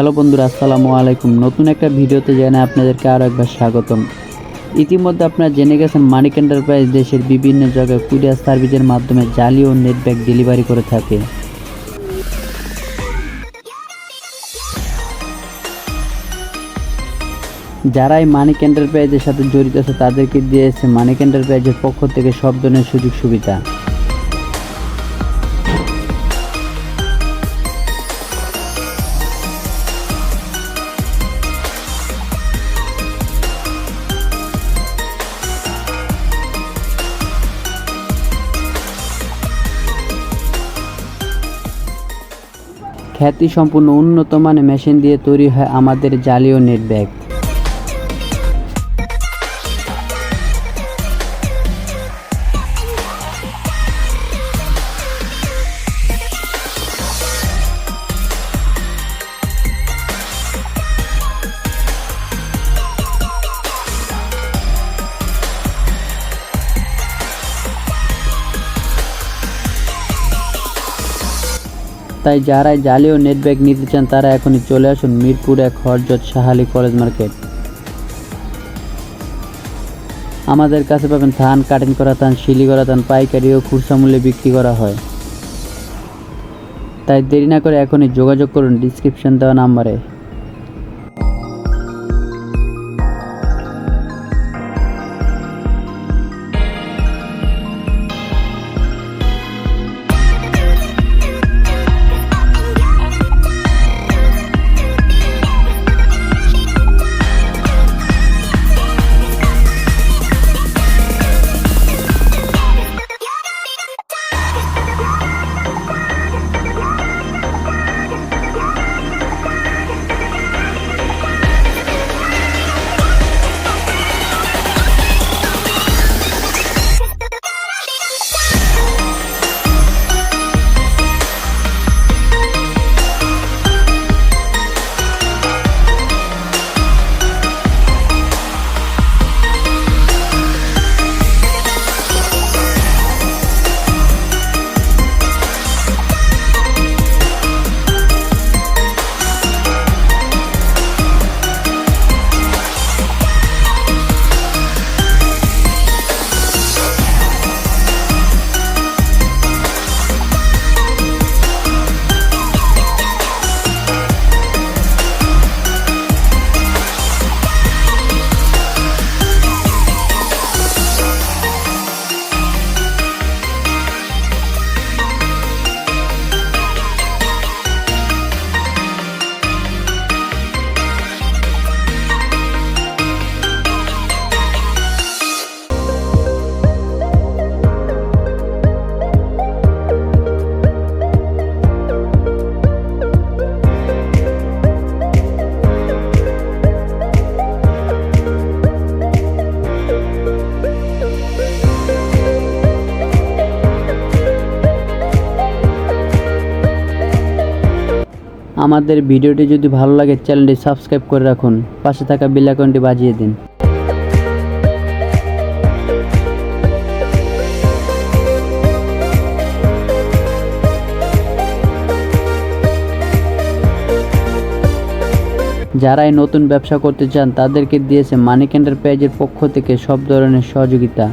Hello বন্ধুরা, আসসালামু আলাইকুম। নতুন একটা ভিডিওতে জানাই আপনাদেরকে আরও একবার স্বাগতম। ইতিমধ্যে আপনারা জেনে গেছেন, মানিক এন্টারপ্রাইজ দেশের বিভিন্ন জায়গায় কুরিয়ার সার্ভিসের মাধ্যমে জালি ও নেট ব্যাগ ডেলিভারি করে থাকে। যারা এই মানিক এন্টারপ্রাইজের সাথে জড়িত আছে, তাদেরকে দিয়েছে মানিক এন্টারপ্রাইজের পক্ষ থেকে সব ধরনের সুযোগ সুবিধা খ্যাতি সম্পূর্ণ উন্নত মানের মেশিন দিয়ে তৈরি হয় আমাদের জালীয় নেট ব্যাগ তাই যারাই জালি ও নেট ব্যাগ নিতে চান, তারা এখনই চলে আসুন মিরপুর এক হরজত শাহালি কলেজ মার্কেট আমাদের কাছে পাবেন ধান কাটিং করা ধান, শিলি করা ধান, পাইকারি ও খুচরা মূল্যে বিক্রি করা হয়। তাই দেরি না করে এখনই যোগাযোগ করুন ডিসক্রিপশন দেওয়া নাম্বারে আমাদের ভিডিওটি যদি ভালো লাগে, চ্যানেলটি সাবস্ক্রাইব করে রাখুন। পাশে থাকা বেল আইকনটি বাজিয়ে দিন। যারাই নতুন ব্যবসা করতে চান, তাদেরকে দিয়েছে মানিক পেজের পক্ষ থেকে সব ধরনের সহযোগিতা।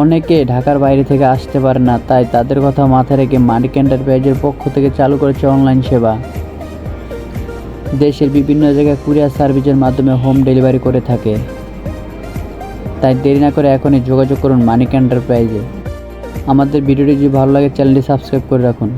অনেকে ঢাকার বাইরে থেকে আসতে পারে না, তাই তাদের কথা মাথায় রেখে মানিক এন্টারপ্রাইজের পক্ষ থেকে চালু করেছে অনলাইন সেবা। দেশের বিভিন্ন জায়গায় কুরিয়ার সার্ভিসের মাধ্যমে হোম ডেলিভারি করে থাকে। তাই দেরি না করে এখনই যোগাযোগ করুন মানিক এন্টারপ্রাইজে। আমাদের ভিডিওটি যদি ভালো লাগে, চ্যানেলটি সাবস্ক্রাইব করে রাখুন।